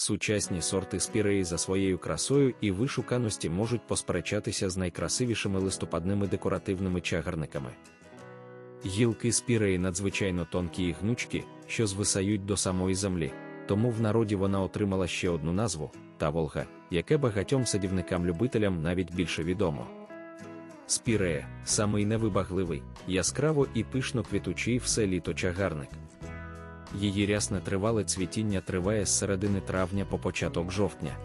Сучасні сорти спіреї за своєю красою і вишуканості можуть посперечатися з найкрасивішими листопадними декоративними чагарниками. Гілки спіреї надзвичайно тонкі і гнучкі, що звисають до самої землі, тому в народі вона отримала ще одну назву та Волга, яке багатьом садівникам-любителям навіть більше відомо. Спірея самий невибагливий, яскраво і пишно квітучий все літо чагарник. Її рясне тривале цвітіння триває з середини травня по початок жовтня.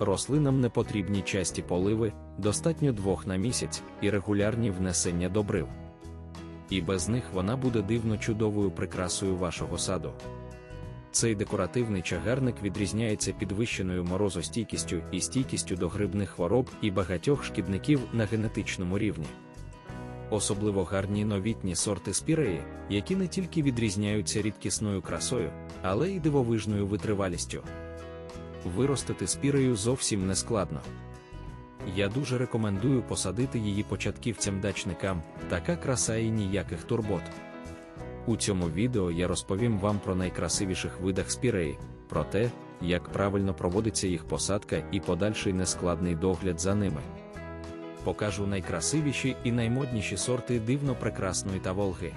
Рослинам не потрібні часті поливи, достатньо двох на місяць і регулярні внесення добрив. І без них вона буде дивно чудовою прикрасою вашого саду. Цей декоративний чагарник відрізняється підвищеною морозостійкістю і стійкістю до грибних хвороб і багатьох шкідників на генетичному рівні. Особливо гарні новітні сорти спіреї, які не тільки відрізняються рідкісною красою, але й дивовижною витривалістю. Виростити спірею зовсім не складно. Я дуже рекомендую посадити її початківцям-дачникам, така краса і ніяких турбот. У цьому відео я розповім вам про найкрасивіших видах спіреї, про те, як правильно проводиться їх посадка і подальший нескладний догляд за ними. Покажу найкрасивіші і наймодніші сорти дивно прекрасної та волги.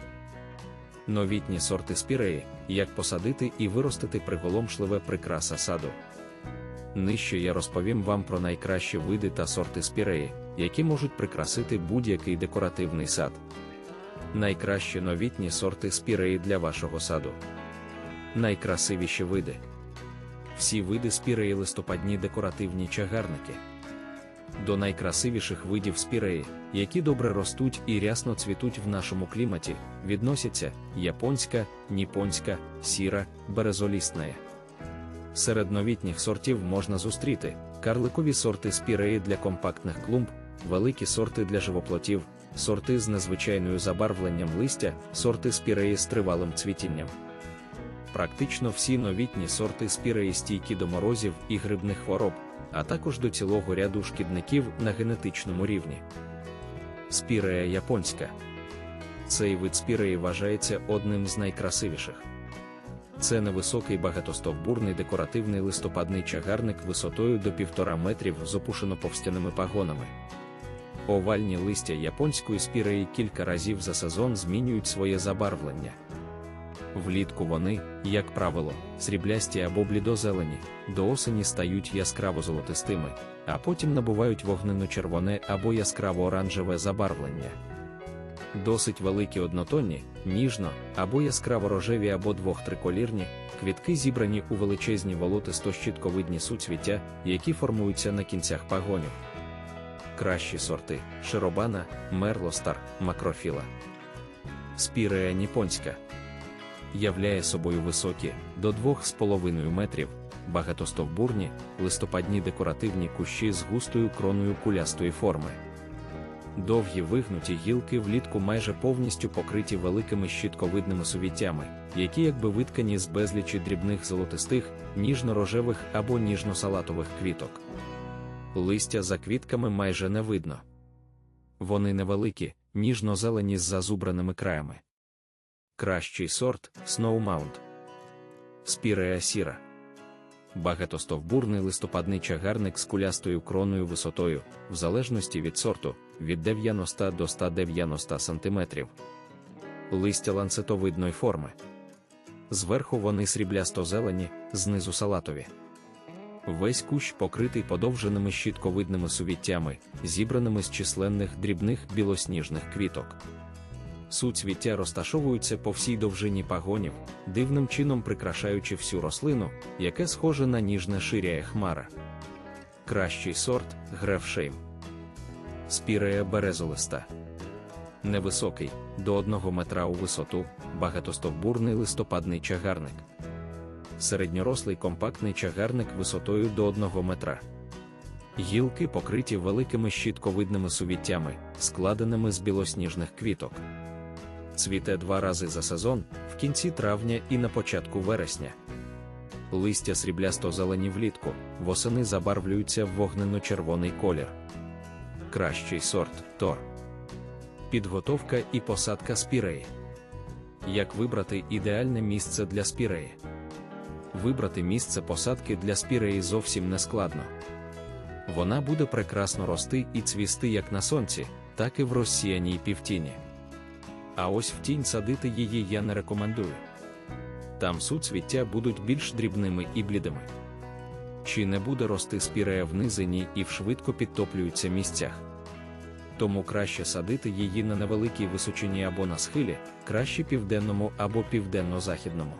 Новітні сорти спіреї, як посадити і виростити приголомшливе прикраса саду. Нижче я розповім вам про найкращі види та сорти спіреї, які можуть прикрасити будь-який декоративний сад. Найкращі новітні сорти спіреї для вашого саду. Найкрасивіші види. Всі види спіреї листопадні декоративні чагарники. До найкрасивіших видів спіреї, які добре ростуть і рясно цвітуть в нашому кліматі, відносяться японська, ніпонська, сіра, березолісна. Серед новітніх сортів можна зустріти карликові сорти спіреї для компактних клумб, великі сорти для живоплотів, сорти з незвичайною забарвленням листя, сорти спіреї з тривалим цвітінням. Практично всі новітні сорти спіреї стійкі до морозів і грибних хвороб, а також до цілого ряду шкідників на генетичному рівні. Спірея японська. Цей вид спіреї вважається одним з найкрасивіших. Це невисокий багатостовбурний декоративний листопадний чагарник висотою до півтора метрів з опушено-повстяними пагонами. Овальні листя японської спіреї кілька разів за сезон змінюють своє забарвлення. Влітку вони, як правило, сріблясті або блідозелені, до осені стають яскраво золотистими, а потім набувають вогнено-червоне або яскраво-оранжеве забарвлення. Досить великі однотонні, ніжно, або яскраво рожеві або двох-триколірні, квітки зібрані у величезні волотисто-щітковидні суцвіття, які формуються на кінцях пагонів. Кращі сорти широбана, мерлостар, макрофіла. Спірея ніпонська являє собою високі до 2,5 метрів, багатостовбурні, листопадні декоративні кущі з густою кроною кулястої форми. Довгі вигнуті гілки влітку майже повністю покриті великими щітковидними сувіттями, які якби виткані з безлічі дрібних золотистих, ніжно-рожевих або ніжно-салатових квіток. Листя за квітками майже не видно. Вони невеликі, ніжно-зелені з зазубраними краями. Кращий сорт Snowmount. Спірея сіра. Багатостовбурний листопадний чагарник з кулястою кроною висотою, в залежності від сорту, від 90 до 190 см. Листя ланцетовидної форми. Зверху вони сріблясто-зелені, знизу салатові. Весь кущ покритий подовженими щітковидними сувіттями, зібраними з численних дрібних білосніжних квіток. Суцвіття розташовуються по всій довжині пагонів, дивним чином прикрашаючи всю рослину, яке схоже на ніжне ширяє хмара. Кращий сорт грефшейм. Спірея березолиста. Невисокий, до 1 метра у висоту, багатостовбурний листопадний чагарник. Середньорослий компактний чагарник висотою до 1 метра. Гілки покриті великими щітковидними сувіттями, складеними з білосніжних квіток. Цвіте два рази за сезон, в кінці травня і на початку вересня. Листя сріблясто зелені влітку, восени забарвлюються в вогненно-червоний колір. Кращий сорт тор. Підготовка і посадка спіреї. Як вибрати ідеальне місце для спіреї? вибрати місце посадки для спіреї зовсім не складно. Вона буде прекрасно рости і цвісти як на сонці, так і в розсіяній півтіні. А ось в тінь садити її я не рекомендую. Там суцвіття будуть більш дрібними і блідими. Чи не буде рости спірея в низині і в швидко підтоплюються місцях. Тому краще садити її на невеликій височині або на схилі, краще південному або південно-західному.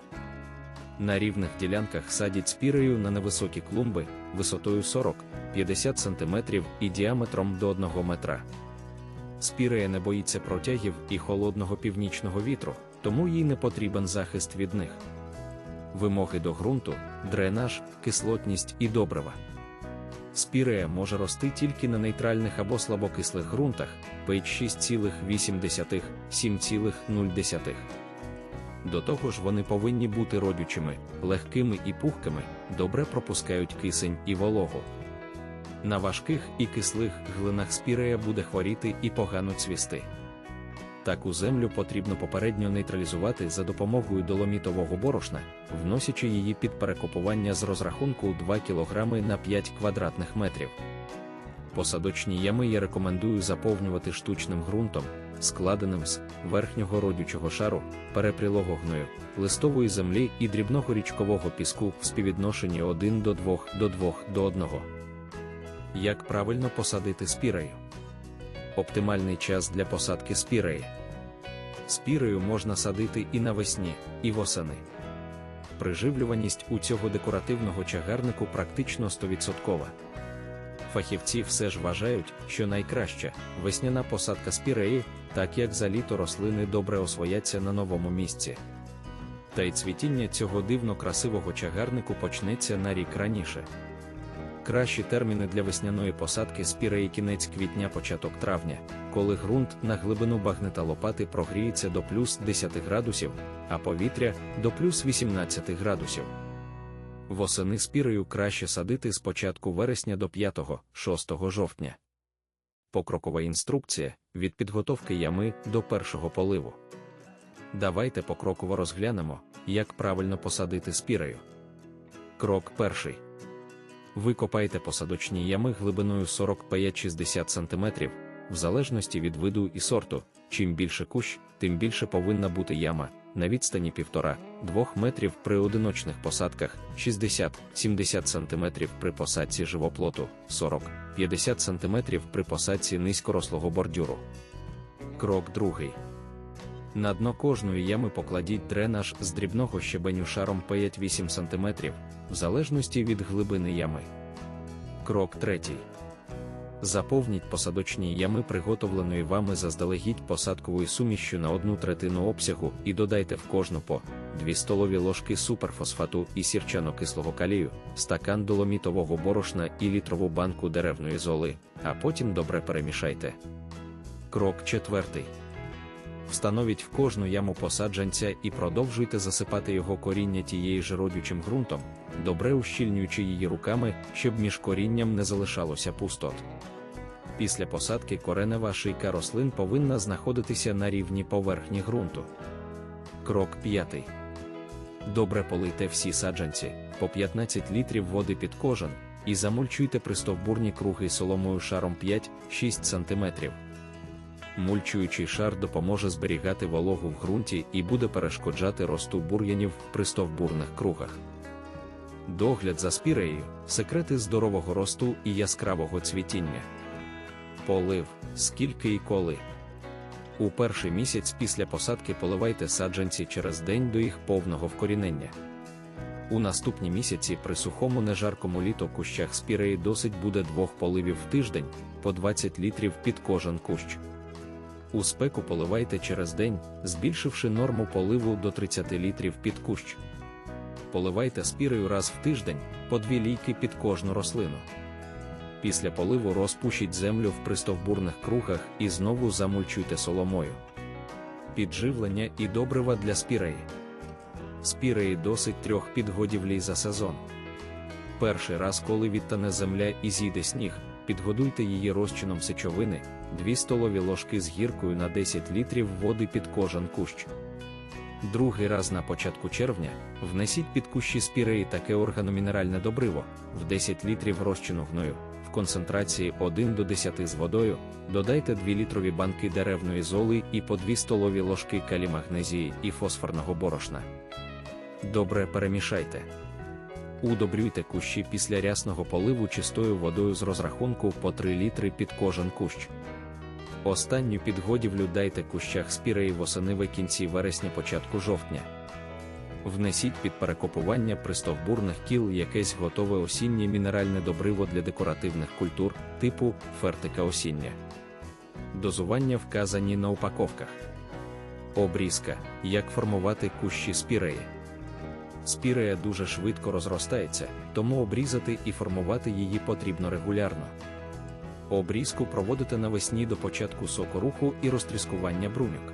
На рівних ділянках садять спірею на невисокі клумби висотою 40-50 см і діаметром до 1 метра. Спірея не боїться протягів і холодного північного вітру, тому їй не потрібен захист від них. Вимоги до ґрунту, дренаж, кислотність і добрива. Спірея може рости тільки на нейтральних або слабокислих ґрунтах pH 6,8, 7,0. До того ж, вони повинні бути родючими, легкими і пухкими, добре пропускають кисень і вологу. На важких і кислих глинах спірея буде хворіти і погано цвісти. Таку землю потрібно попередньо нейтралізувати за допомогою доломітового борошна, вносячи її під перекопування з розрахунку 2 кг на 5 квадратних метрів. Посадочні ями я рекомендую заповнювати штучним ґрунтом, складеним з верхнього родючого шару, перепрілого гною, листової землі і дрібного річкового піску в співвідношенні 1 до 2 до 2 до 1. Як правильно посадити спірею? Оптимальний час для посадки спіреї. Спірею можна садити і навесні, і восени. Приживлюваність у цього декоративного чагарнику практично 100%. Фахівці все ж вважають, що найкраща весняна посадка спіреї, так як за літо рослини добре освояться на новому місці. Та й цвітіння цього дивно красивого чагарнику почнеться на рік раніше. Кращі терміни для весняної посадки спіреї кінець квітня початок травня, коли ґрунт на глибину багнета лопати прогріється до плюс 10 градусів, а повітря до плюс 18 градусів. Восени спірею краще садити з початку вересня до 5-6 жовтня. Покрокова інструкція від підготовки ями до першого поливу. Давайте покроково розглянемо, як правильно посадити спірею. Крок перший. Викопайте посадочні ями глибиною 40-60 см, в залежності від виду і сорту. Чим більше кущ, тим більше повинна бути яма на відстані 1,5-2 метрів при одиночних посадках, 60-70 см при посадці живоплоту, 40-50 см при посадці низькорослого бордюру. Крок другий. На дно кожної ями покладіть дренаж з дрібного щебеню шаром 5-8 см, в залежності від глибини ями. Крок третій. Заповніть посадочні ями приготовленої вами заздалегідь посадковою сумішю на одну третину обсягу і додайте в кожну по 2 столові ложки суперфосфату і сірчано-кислого калію, стакан доломітового борошна і літрову банку деревної золи, а потім добре перемішайте. Крок четвертий. Встановіть в кожну яму посаджанця і продовжуйте засипати його коріння тією ж родючим ґрунтом, добре ущільнюючи її руками, щоб між корінням не залишалося пустот. Після посадки коренева шийка рослин повинна знаходитися на рівні поверхні ґрунту. Крок 5. Добре полийте всі саджанці по 15 літрів води під кожен і замульчуйте пристовбурні круги соломою шаром 5-6 см. Мульчуючий шар допоможе зберігати вологу в ґрунті і буде перешкоджати росту бур'янів в пристовбурних кругах. Догляд за спіреєю секрети здорового росту і яскравого цвітіння. Полив, скільки і коли. У перший місяць після посадки поливайте саджанці через день до їх повного вкорінення. У наступні місяці при сухому нежаркому літо кущах спіреї досить буде двох поливів в тиждень по 20 літрів під кожен кущ. У спеку поливайте через день, збільшивши норму поливу до 30 літрів під кущ. Поливайте спірею раз в тиждень по дві лійки під кожну рослину. Після поливу розпушіть землю в пристовбурних кругах і знову замульчуйте соломою. Підживлення і добрива для спіреї. Спіреї досить трьох підгодівлій за сезон. Перший раз, коли відтане земля і зійде сніг, підгодуйте її розчином сечовини, 2 столові ложки з гіркою на 10 літрів води під кожен кущ. Другий раз на початку червня внесіть під кущі спіреї таке органомінеральне добриво в 10 літрів розчину гною в концентрації 1 до 10 з водою, додайте 2 літрові банки деревної золи і по 2 столові ложки калімагнезії і фосфорного борошна. Добре перемішайте. Удобрюйте кущі після рясного поливу чистою водою з розрахунку по 3 літри під кожен кущ. Останню підгодівлю дайте кущах спіреї восени в кінці вересня початку жовтня. Внесіть під перекопування пристовбурних кіл якесь готове осіннє мінеральне добриво для декоративних культур типу фертика осіння. Дозування вказані на упаковках. Обрізка. Як формувати кущі спіреї. Спірея дуже швидко розростається, тому обрізати і формувати її потрібно регулярно. Обрізку проводите навесні до початку сокоруху і розтріскування бруньок.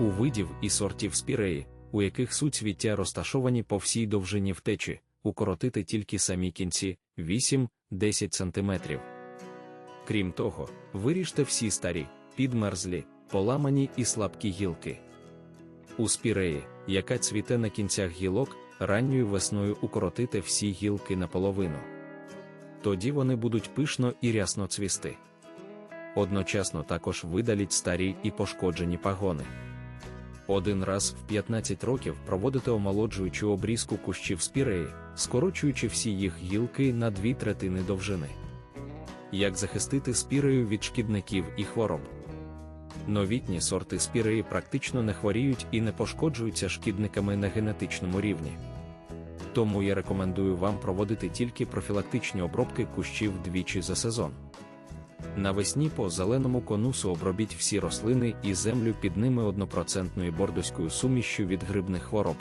У видів і сортів спіреї, у яких суцвіття розташовані по всій довжині втечі, укоротити тільки самі кінці 8-10 см. Крім того, виріжте всі старі, підмерзлі, поламані і слабкі гілки. У спіреї, яка цвіте на кінцях гілок, ранньою весною укоротите всі гілки наполовину. Тоді вони будуть пишно і рясно цвісти. Одночасно також видаліть старі і пошкоджені пагони. Один раз в 15 років проводите омолоджуючу обрізку кущів спіреї, скорочуючи всі їх гілки на дві третини довжини. Як захистити спірею від шкідників і хвороб? Новітні сорти спіреї практично не хворіють і не пошкоджуються шкідниками на генетичному рівні. Тому я рекомендую вам проводити тільки профілактичні обробки кущів двічі за сезон. Навесні по зеленому конусу обробіть всі рослини і землю під ними однопроцентною бордоською сумішчю від грибних хвороб.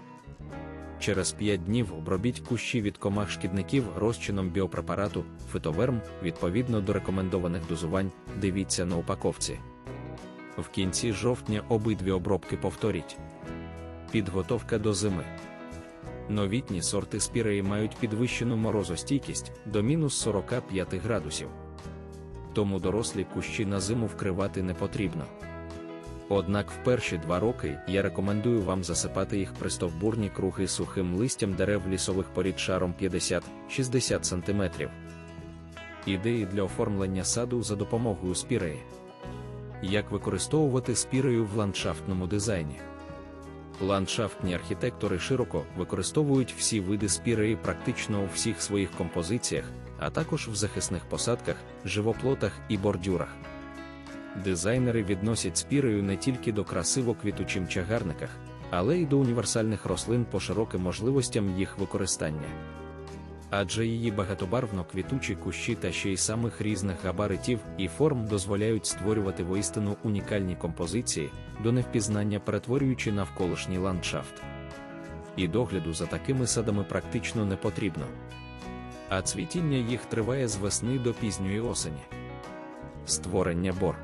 Через 5 днів обробіть кущі від комах шкідників розчином біопрепарату, фитоверм відповідно до рекомендованих дозувань, дивіться на упаковці. В кінці жовтня обидві обробки повторіть. Підготовка до зими. Новітні сорти спіреї мають підвищену морозостійкість до мінус 45 градусів. Тому дорослі кущі на зиму вкривати не потрібно. Однак в перші два роки я рекомендую вам засипати їх пристовбурні круги сухим листям дерев лісових порід шаром 50-60 см. Ідеї для оформлення саду за допомогою спіреї. Як використовувати спірею в ландшафтному дизайні? Ландшафтні архітектори широко використовують всі види спіреї практично у всіх своїх композиціях, а також в захисних посадках, живоплотах і бордюрах. Дизайнери відносять спірею не тільки до красиво квітучим чагарниках, але й до універсальних рослин по широким можливостям їх використання. Адже її багатобарвно квітучі кущі та ще й самих різних габаритів і форм дозволяють створювати воістину унікальні композиції, до невпізнання перетворюючи навколишній ландшафт. І догляду за такими садами практично не потрібно. А цвітіння їх триває з весни до пізньої осені. Створення бор.